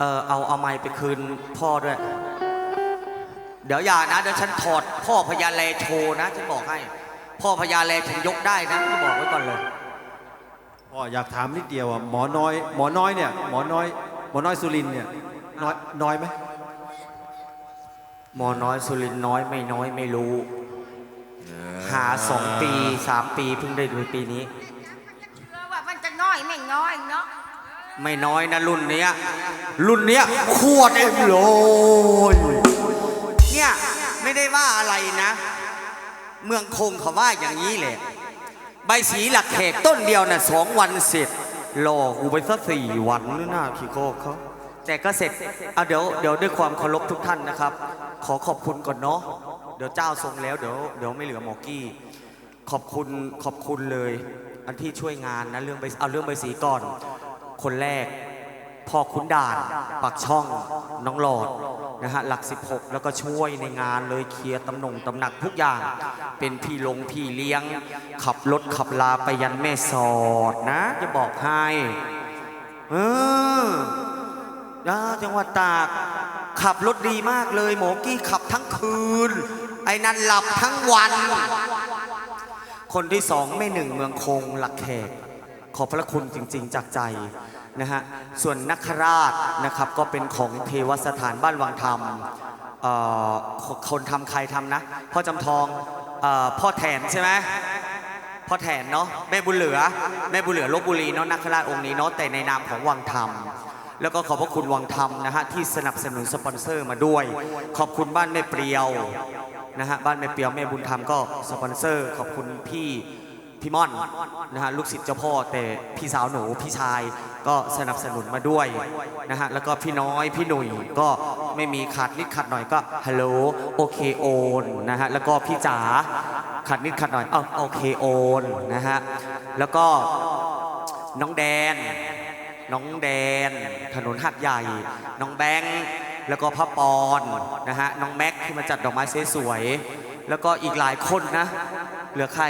เออเอาเอาไม้ไปคืนพ่อด้วย เดี๋ยวอย่านะเดี๋ยวฉันถอดพ่อพญาแลโชว์นะฉันบอกให้ พ่อพญาแลฉันยกได้นะจะบอกไว้ก่อนเลย พ่ออยากถามนิดเดียวอะหมอน้อย หมอน้อยเนี่ยหมอน้อย หมอน้อยสุรินทร์เนี่ยน้อยน้อยไหมหมอน้อยสุรินทร์น้อยไม่น้อยไม่รู้ หาสองปีสามปีเพิ่งได้ดูปีนี้ เชื่อว่ามันจะน้อยไม่น้อยเนาะ ไม่น้อยนะรุ่นเนี้ย รุ่นเนี้ยขวดเองโลยเนี่ยไม่ได้ว่าอะไรนะ เมืองคงเขาว่าอย่างนี้แหละ ใบสีหลักแขกต้นเดียวน่ะสองวันเสร็จรอกูไปสักสี่วันนึกหน้าขี้โคกเขาแต่ก็เสร็จเอาเดี๋ยวเดี๋ยวด้วยความเคารพทุกท่านนะครับ ขอขอบคุณก่อนเนาะเดี๋ยวเจ้าทรงแล้วเดี๋ยวเดี๋ยวไม่เหลือหมอกี้ ขอบคุณขอบคุณเลย อันที่ช่วยงานนะเรื่องใบเอาเรื่องใบสีก่อน คนแรกพ่อขุนด่านปักช่องน้องหลอดนะฮะหลัก 16 แล้วก็ช่วยในงานเลยเคลียร์ตำหนงตำหนักทุกอย่าง เป็นพี่ลงพี่เลี้ยง ขับรถขับลาไปยันแม่สอดนะ จะบอกให้เออจังหวัดตาก ขับรถดีมากเลย หมอกี้ขับทั้งคืน ไอ้นั่นหลับทั้งวัน คนที่สองแม่หนึ่งเมืองคงหลักแขก ขอบพระคุณจริง ๆ จากใจนะฮะส่วนนักราชนะครับก็เป็นของเทวสถานบ้านวังธรรมคนทำใครทำนะ พ่อจำทองออพ่อแถนใช่ไหมพ่อแถนเนาะแม่บุญเหลือ แม่บุญเหลือลบบุรีเนาะนักราชองค์นี้เนาะแต่ในนามของวังธรรมแล้วก็ขอบพระคุณวังธรรมนะฮะที่สนับสนุนสปอนเซอร์มาด้วย ขอบคุณบ้านแม่เปรียวนะฮะบ้านแม่เปรียวแม่บุญธรรมก็สปอนเซอร์ ขอบคุณพี่ พี่ม่อนนะฮะลูกศิษย์เจ้าพ่อแต่พี่สาวหนูพี่ชายก็สนับสนุนมาด้วยนะฮะแล้วก็พี่น้อยพี่หนุ่ยก็ไม่มีขาดนิดขัดหน่อยก็ฮัลโหลโอเคโอนนะฮะแล้วก็พี่จ๋าขัดนิดขัดหน่อยเอ้าโอเคโอนนะฮะแล้วก็น้องแดน น้องแดน ถนนหัดใหญ่ น้องแบงค์แล้วก็พระปอนนะฮะน้องแม็กที่มาจัดดอกไม้สวยๆ แล้วก็อีกหลายคนนะ เหลือใคร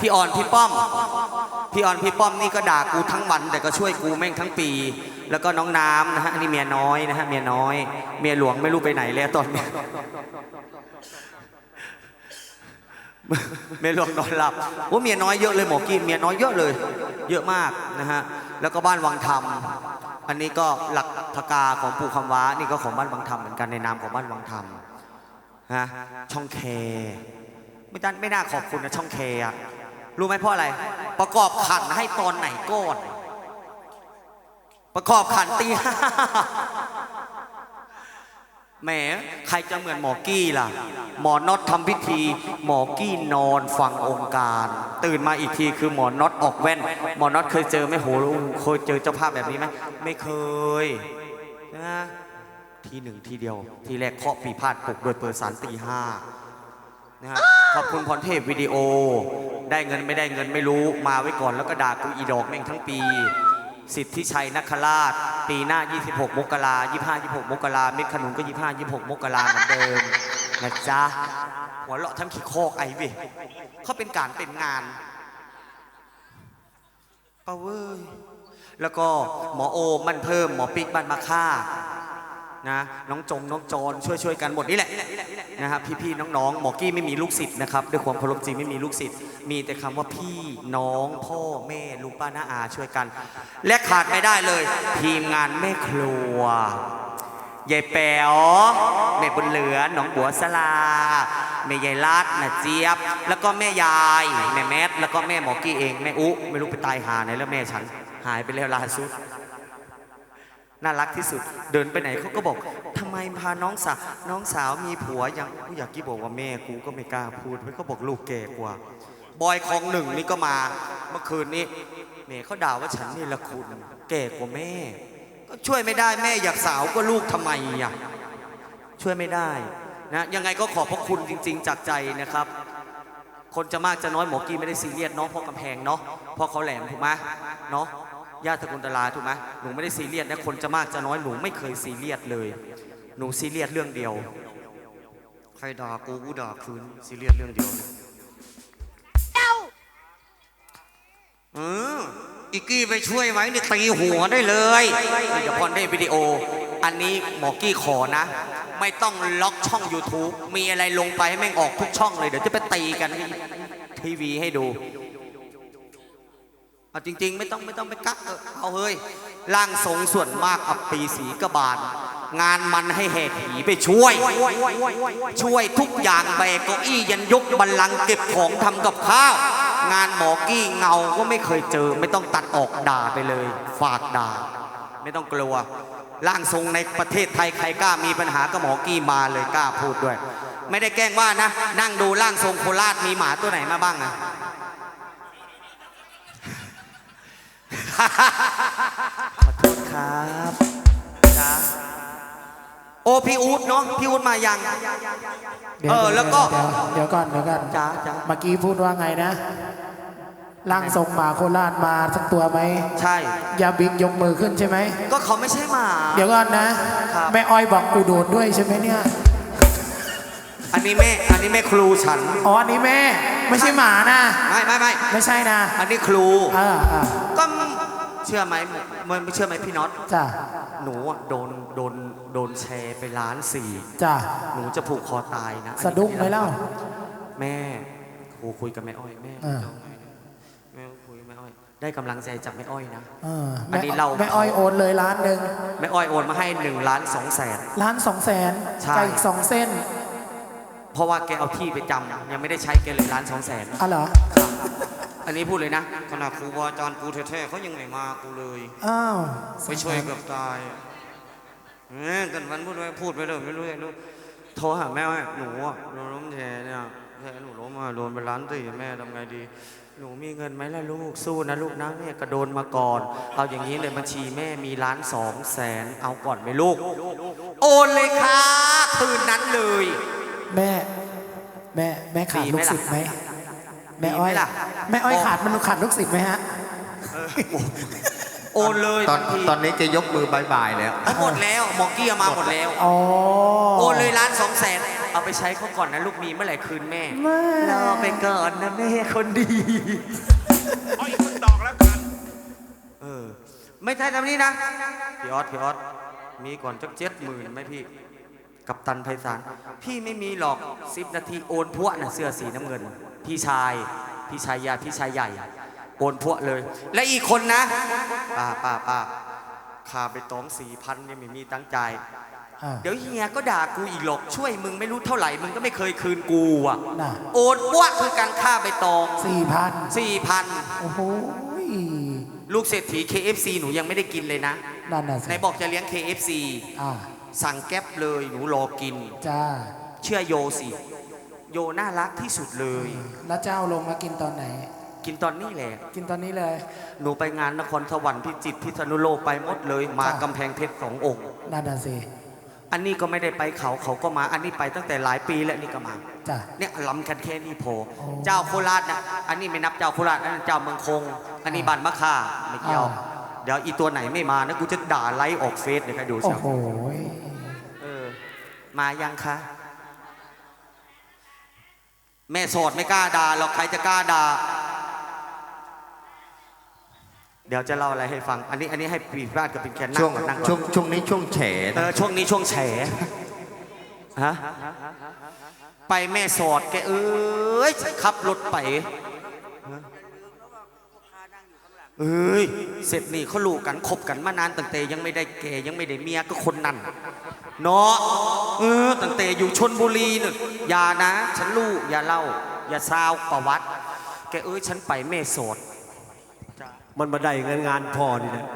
พี่ออนพี่ป้อม พี่ออนพี่ป้อมนี่ก็ด่ากูทั้งวัน แต่ก็ช่วยกูแม่งทั้งปี แล้วก็น้องน้ำนะฮะอันนี้เมียน้อยนะฮะเมียน้อย เมียหลวงไม่รู้ไปไหนแล้วตอนนี้เมียหลวงนอนหลับว่าเมียน้อยเยอะเลยหมอกีเมียน้อยเยอะเลย เยอะมากนะฮะแล้วก็บ้านวังธรรมอันนี้ก็หลักพกาของปู่คำว้านี่ก็ของบ้านวังธรรมเหมือนกันในนามของบ้านวังธรรมฮะ ช่องแคไม่ได้ไม่น่าขอบคุณนะช่องแคอะรู้ไหมเพราะอะไร ประกอบขันให้ตอนไหนก่อนประกอบขันตีห้าแหมใครจะเหมือนหมอกี้ล่ะ หมอน็อตทำพิธี หมอกี้นอนฟังองค์การ ตื่นมาอีกทีคือหมอน็อตออกแว่น หมอน็อตเคยเจอไหมโหเคยเจอเจ้าภาพแบบนี้ไหมไม่เคยนะ ทีหนึ่งทีเดียว ทีแรกเคาะปีพาดปลุกโดยเปิดสารตีห้านะฮะขอบคุณพรเทพวิดีโอ ได้เงินไม่ได้เงินไม่รู้มาไว้ก่อนแล้วก็ด่ากูอีดอกแม่งทั้งปี สิทธิชัยนักคราช ปีหน้า 26 มกรา25 26 มกราเม็ดขนุนก็ 25 26 มกราเหมือนเดิมนะจ๊ะหัวเราะทั้งขี้โคกไอ้เว้ยเขาเป็นการเป็นงานปะเว้ยแล้วก็หมอโอมมันเพิ่มหมอปิ๊กบันมาค่า นะน้องจงน้องจอนช่วยช่วยกันหมดนี่แหละนะครับพี่ๆน้องๆหมอกี้ไม่มีลูกศิษย์นะครับด้วยความเคารพจริงไม่มีลูกศิษย์มีแต่คำว่าพี่น้องพ่อแม่ลุงป้าน้าอาช่วยกัน และขาดไม่ได้เลย ทีมงานแม่ครัวยายแป๋วแม่บุญเหลือหนองบัวสลาแม่ยายลัดน่ะเจี๊ยบ แล้วก็แม่ยายแม่แมทแล้วก็แม่หมอกี้เองแม่อุไม่รู้ไปตายหาไหนแล้วแม่ฉันหายไปแล้วลาสุด น่ารักที่สุด เดินไปไหนเขาก็บอกทำไมพาน้องสาวน้องสาวมีผัวยังกูอยากกี้บอกว่าแม่กูก็ไม่กล้าพูดเพราะเขาบอกลูกแก่กว่า บอยของหนึ่งนี่ก็มา เมื่อคืนนี้แม่เขาด่าว่าฉันนี่ละคุณแก่กว่าแม่ ก็ช่วยไม่ได้แม่อยากสาวก็ลูกทำไมอะช่วยไม่ได้นะยังไงก็ขอบพระคุณจริง ๆ จากใจนะครับ คนจะมากจะน้อยหมอกี้ไม่ได้ซีเรียสเนาะเพราะกำแพงเนาะเพราะเขาแหลมถูกไหมเนาะ ญาติตะกุลตลาถูกไหมหนูไม่ได้ซีเรียสนะคนจะมากจะน้อยหนูไม่เคยซีเรียสเลย หนูซีเรียสเรื่องเดียว ใครด่ากูกูด่าคืนซีเรียสเรื่องเดียวเลยเจ้าเอออีกกี้ไปช่วยไว้นี่ตีหัวได้เลยนี่เดี๋ยวพรได้วิดีโอ อันนี้หมอกี้ขอนะ ไม่ต้องล็อกช่อง YouTube มีอะไรลงไปให้แม่งออกทุกช่องเลย เดี๋ยวจะไปตีกันที่ทีวีให้ดู เอาจริง ๆ ไม่ต้องไม่ต้องไปกักเออเอาเฮ้ยร่างทรงส่วนมากอับปีสีกบาล งานมันให้แหกผีไปช่วย ช่วยทุกอย่างแบกเก้าอี้ยันยกบัลลังก์เก็บของทำกับข้าว งานหมอกี้เงาก็ไม่เคยเจอ ไม่ต้องตัดออกด่าไปเลย ฝากด่า ไม่ต้องกลัวร่างทรงในประเทศไทยใครกล้ามีปัญหากับหมอกี้มาเลยกล้าพูดด้วย ไม่ได้แกล้งว่านะ นั่งดูร่างทรงโคราชมีหมาตัวไหนมาบ้างอะ ขอโทษครับจ้าโอ้พี่อู๊ดเนาะพี่อู๊ดมายัง ดี๋ยเออแล้วก็ เดี๋ยวเดี๋ยวก่อนเดี๋ยวก่อนจ้าจ้าเมื่อกี้พูดว่าไงนะร่างทรงหมาโคราชมาสักตัวไหมใช่อย่าบิ๊กยกมือขึ้นใช่ไหม ก็เขาไม่ใช่หมา เดี๋ยวก่อนนะ ครับ แม่อ้อยบอกกูโดดด้วยใช่ไหมเนี่ย อันนี้แม่ อันนี้แม่ครูฉัน อ๋ออันนี้แม่ ไม่ใช่หมานะ ไม่ไม่ไม่ไม่ใช่นะ อันนี้ครูอ่าอ่าก็ เชื่อไหมมันไม่เชื่อไหมพี่น็อตจ้ะหนูอะโดนโดนโดนแชร์ไปล้านสี่จ้ะหนูจะผูกคอตายนะสะดุ้งไหมเล่า แม่ครูคุยกับแม่อ้อยแม่อ่า จะเอาไงเนี่ยแม่คุยกับแม่อ้อย ได้กำลังใจจากแม่อ้อยนะ เอออันนี้เราแม่อ้อยโอนเลยล้านหนึ่งแม่อ้อยโอนมาให้หนึ่งล้านสองแสน ล้านสองแสนใช่กับอีกสองเส้นเพราะว่าแกเอาที่ไปจำยังไม่ได้ใช้แกเลยล้านสองแสน อะเหรอ อันนี้พูดเลยนะขนาดครูบาอาจารย์กูแท้ๆเขายังไม่มากูเลยอ้าวไปช่วยเกือบตายเอ้ยกันวันพูดไว้พูดไปเลยไม่รู้ไม่รู้โทรหาแม่ว่าหนูอะโดนล้มแชร์เนี่ยแชร์หนูล้มมาโดนไปล้านสี่แม่ทำไงดี หนูมีเงินไหมล่ะลูกสู้นะลูกนะแม่กระโดนมาก่อน เอาอย่างนี้เลยบัญชีแม่มีล้านสองแสนเอาก่อนไหมลูก โอนเลยค่ะคืนนั้นเลย แม่ แม่ แม่ขาดมีลูไหมกล่ะศิษย์ไหม แม่อ้อยมีไหมล่ะ แม่อ้อยขาดมันขาดลูกศิษย์ไหมฮะ โอนเลยตอนทัทีตอนนี้จะยกมือบายบายแล้ว หมดแล้วหมอเกียมาหมดแล้ว อ๋อโอนเลยล้านสองแสนเอาไปใช้เขาก่อนนะลูกมีเมื่อไหร่คืนแม่แม่รอไปก่อนนะแม่คนดี เอาอีกสักดอกแล้วกัน เออ ไม่ใช่แบบนี้นะพี่ออสพี่ออสมีก่อนจักเจ็ดหมื่นไหมพี่ กับตันไพศาลพี่ไม่มีหรอกสิบนาทีโอนพวกน่ะเสื้อสีน้ำเงิน พี่ชาย พี่ชายยาพี่ชายใหญ่ โอนพวกเลย และอีกคนนะป้าป้าป้าคาไปตองสี่พันยังไม่มีตั้งใจายอะเดี๋ยวเฮียก็ด่ากูอีกหรอกช่วยมึงไม่รู้เท่าไหร่มึงก็ไม่เคยคืนกูอะ น่ะ โอนอ้วกคือการฆ่าใบตองสี่พันสี่พันโอ้โหลูกเศรษฐี KFC หนูยังไม่ได้กินเลยนะ นั่นน่ะสิไหนบอกจะเลี้ยง KFC อ่า สั่งแก๊ปเลยหนูรอกิน จ้า เชื่อโยสิ โยน่ารักที่สุดเลย แล้วเจ้าลงมากินตอนไหน กินตอนนี้แหละ กินตอนนี้เลย หนูไปงานนครสวรรค์พิจิตรพิษณุโลกไปหมดเลย มาจ้ะกำแพงเพชรสององค์ นั่นน่ะสิ อันนี้ก็ไม่ได้ไปเขาเขาก็มา อันนี้ไปตั้งแต่หลายปีแล้วนี่ก็มา จ้ะเนี่ยล้ำกันแค่นี้พอโอ้เจ้าโคราชนะอันนี้ไม่นับเจ้าโคราชอันนั้นเจ้าเมืองคง อันนี้บานมะค่าไม่เกี่ยว อ่า เดี๋ยวอีตัวไหนไม่มานะกูจะด่าไลฟ์ออกเฟซเลยใครดูโอ้สิโหเออ มายังคะ แม่โสดไม่กล้าด่าหรอกใครจะกล้าด่า เดี๋ยวจะเล่าอะไรให้ฟัง อันนี้อันนี้ให้ปีพาดกับเป็นแคนนั่ช่วงงก่อนนั่งก่อน ช่วงช่วงนี้ช่วงแฉเอนะอช่วงนี้ช่วงแฉฮะไปแม่สอดแกเอ้ยขับรถไป เอ้ยเสร็จนี่เขาลูกกันคบกันมานานตั้งแต่ยังไม่ได้แกยังไม่ได้เมียก็คนนั้นเนาะเออตั้งแต่อยู่ชนบุรีนึกอย่านะ ฉันลูกอย่าเล่า อย่าซาวประวัติ แกเอ้ยฉันไปแม่สอดมันมาได้เงินงานพ่อนี่แหละ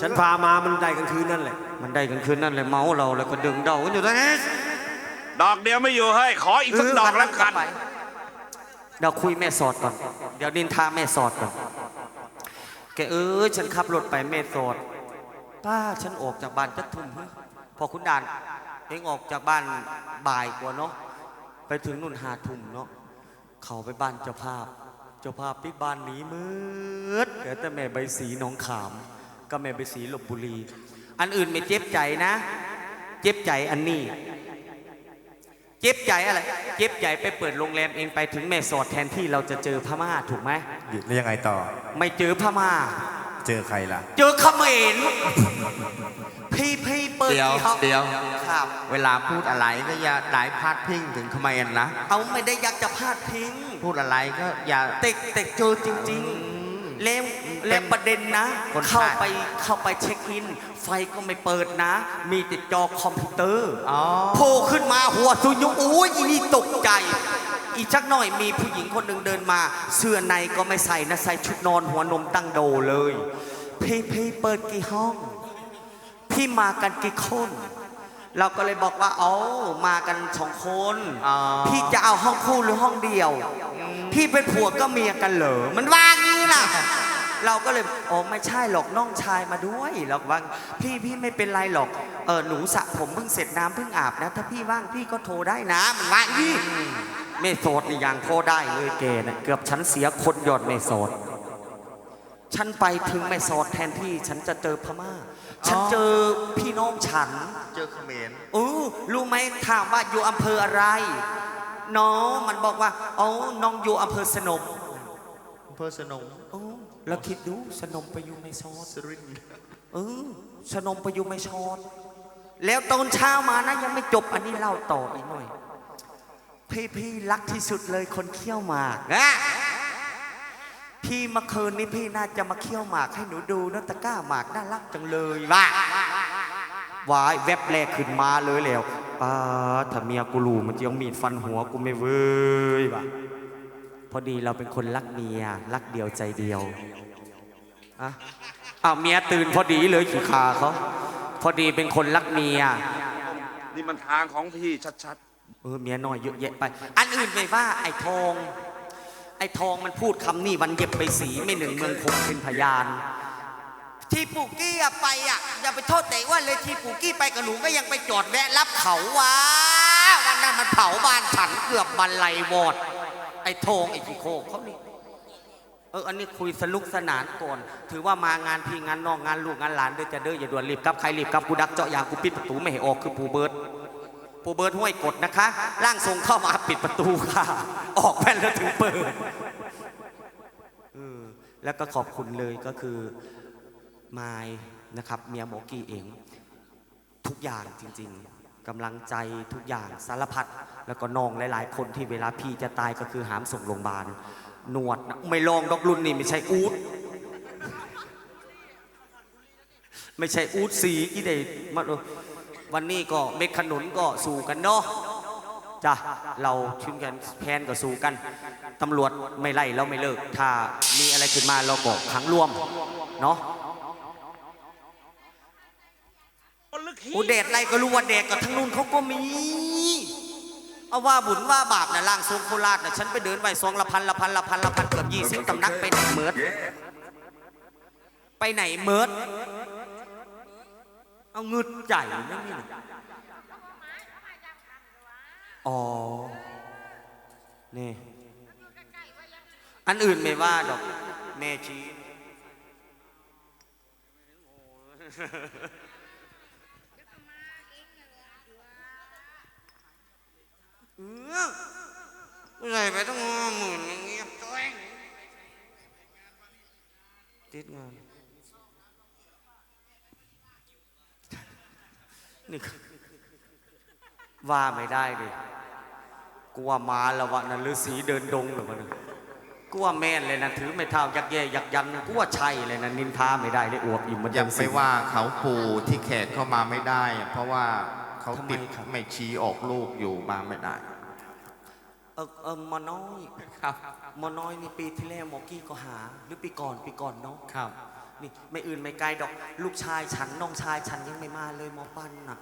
ฉันพามามันได้กลางคืนนั่นแหละ มันได้กันคืนนั่นเลยเมาเราแล้วก็ดึงเดากันอยู่ตรงนี้ดอกเดียวไม่อยู่ให้ยขออีกสักดอกแล้วกันเดี๋ยวคุยแม่สอดก่อน เดี๋ยวดินทาแม่สอดก่อนแกเอ้ยฉันขับรถไปแม่สดป้าฉันออกจากบ้านจักทุ่มพอคุณด่านเองออกจากบ้านบ่ายกว่าเนาะไปถึงนู่นหาทุ่มเนาะเขาไปบ้านเจ้าภาพ เจ้าภาพปิดบ้านหนีมืดเดี๋ยวแต่แม่ใบสีหนองขาม ก็แม่ใบสีลบบุรี อันอื่นไม่เจ็บใจนะ เจ็บใจอันนี้ เจ็บใจอะไร เจ็บใจไปเปิดโรงแรมเองไปถึงแม่สอดแทนที่เราจะเจอพม่าถูกไหม แล้วยังไงต่อ ไม่เจอพม่า เจอใครล่ะ เจอเขมรพี่พี่เปิดเดี๋ยวกี่ห้องเดี๋ยว ครับ เวลาพูดอะไรก็อย่าได้พาดพิงถึงเขมรนะ เอาไม่ได้อยากจะพลาดพิงพูดอะไรก็อย่าเต็กเต็กเจอจริง ๆ แล้วแล้วประเด็นนะ คนเข้าพลาด ไปเข้าไปเช็คอิน ไฟก็ไม่เปิดนะ มีติดจอคอมพิวเตอร์ อ๋อ โผล่ขึ้นมาหัวสุยุงอุ้ยอีนี่ตกใจ อีกชักหน่อยมีผู้หญิงคนหนึ่งเดินมา เสื้อในก็ไม่ใส่นะใส่ชุดนอนหัวนมตั้งโดเลย พี่พี่เปิดกี่ห้อง พี่มากันกี่คนเราก็เลยบอกว่าเอามากันสองคนอ๋อพี่จะเอาห้องคู่หรือห้องเดียว พี่เป็นผัวก็เมียกันเหรอ มันว่างี้ล่ะ เราก็เลยอ๋อไม่ใช่หรอกน้องชายมาด้วยเราก็ว่าพี่พี่ไม่เป็นไรหรอก เออหนูสระผมเพิ่งเสร็จน้ำเพิ่งอาบนะ ถ้าพี่ว่างพี่ก็โทรได้นะ มันว่างี้ ไม่โสดนี่ยังโทรได้เลยเกนะเกือบฉันเสียคนยอดไม่โสดฉันไปถึงไม่โสดแทนที่ฉันจะเจอพม่า ฉันเจอพี่น้องฉัน เจอเขมรเออรู้ไหมถามว่าอยู่อำเภออะไร น้องมันบอกว่าอ๋อน้องอยู่อำเภอสนมอำเภอสนมเออแล้วคิดดูสนมไปอยู่ไม่ซอดสรินทร์เออสนมไปอยู่ไม่ชอดแล้วตอนเช้ามานะยังไม่จบอันนี้เล่าต่ออีกหน่อย พี่พี่รักที่สุดเลยคนเคี้ยวหมากนะพี่เมื่อคืนนี้พี่น่าจะมาเคี้ยวหมากให้หนูดูนะตะกร้าหมากน่ารักจังเลยว่าวายแวบแรกขึ้นมาเลยแล้วป้าถ้าเมียกูรู้มันจะยังมีดฟันหัวกูไม่เว้ยว่ะพอดีเราเป็นคนรักเมียรักเดียวใจเดียวอะอ้าวเมียตื่นพอดีเลยขี่ขาเขาพอดีเป็นคนรักเมียนี่มันทางของพี่ชัด เออเมียน้อยเยอะแยะไป อันอื่นไม่ว่า ไอ้ทอง ไอ้ทองมันพูดคำนี้วันเย็บไปสีไม่หนึ่งเมืองคงเป็นพยาน ที่ปูกี้อะไปอะอย่าไปโทษแต่ว่าเลยที่ปูกี้ไปกับหนูก็ยังไปจอดแวะรับเขาวะวันนั้นมันเผาบ้านฉันเกือบบันไลวอด ไอ้ทองไอ้ขี้โคกเขานี่เออ อันนี้คุยสนุกสนานก่อน ถือว่ามางานพี่งานน้องงานลูกงานหลานเด้อจะเด้ออย่าด่วนรีบกลับใครรีบกลับกูดักเจาะยางกูปิดประตูไม่ให้ออกคือปูเบิร์ด ปูเบิร์ดห้วยกดนะคะ ร่างทรงเข้ามาปิดประตูค่ะ ออกแว่นแล้วถึงเปิดแล้วก็ขอบคุณเลยก็คือมายนะครับเมียโมกี้เอง ทุกอย่างจริง ๆกำลังใจทุกอย่างสารพัดแล้วก็น้องหลาย ๆ คนที่เวลาพี่จะตายก็คือหามส่งโรงพยาบาลนวดไม่ลองดอกรุ่นนี่ไม่ใช่อูดไม่ใช่อูดสีอีเดมาดู วันนี้ก็เม็ดขนุนก็สู่กันเนาะจ้ะเราชื่นกันแพนก็สู่กันตำรวจไม่ไล่เราไม่เลิก ถ้ามีอะไรขึ้นมาเราก็ขังรวมเนาะอูเดดอะไรก็รู้ว่าเดดกับทั้งนู้นเขาก็มีเอาว่าบุญว่าบาปนะล่างทรงโคราชนะฉันไปเดินไปซองละพันละพันละพันละพันเกือบยี่สิบตำนักไปไหนเมิดไปไหนเมิด เอาเงึดใจไม่มีหรอกอ๋อ นี่ อันอื่นไม่ว่าดอกแม่ชี้เออใหญ่ไปต้องหมื่นเงี้ยตัวเองติดงาน นี่คือว่าไม่ได้ดิกูว่ามาแล้ววะนั่นฤาษีเดินดงหรือวะนั่นกูว่าแม่นเลยนะถือไม่เท่ายักแย่ยักยันกูว่าใช่เลยนะนินทาไม่ได้เลยอวบอิ่มมันอย่าเดินไปสิว่าเขาปู่ที่แขกเข้ามาไม่ได้ เพราะว่าเขาติดทำไมครับไม่ชี้ออกลูกอยู่มาไม่ได้เออเออหมอน้อยครับหมอน้อยนี่ปีที่แล้วหมอกี้ก็หา หรือปีก่อนปีก่อนเนาะครับ นี่ไม่อื่นไม่ไกลดอก ลูกชายฉันน้องชายฉันยังไม่มาเลยหมอปั้นน่ะ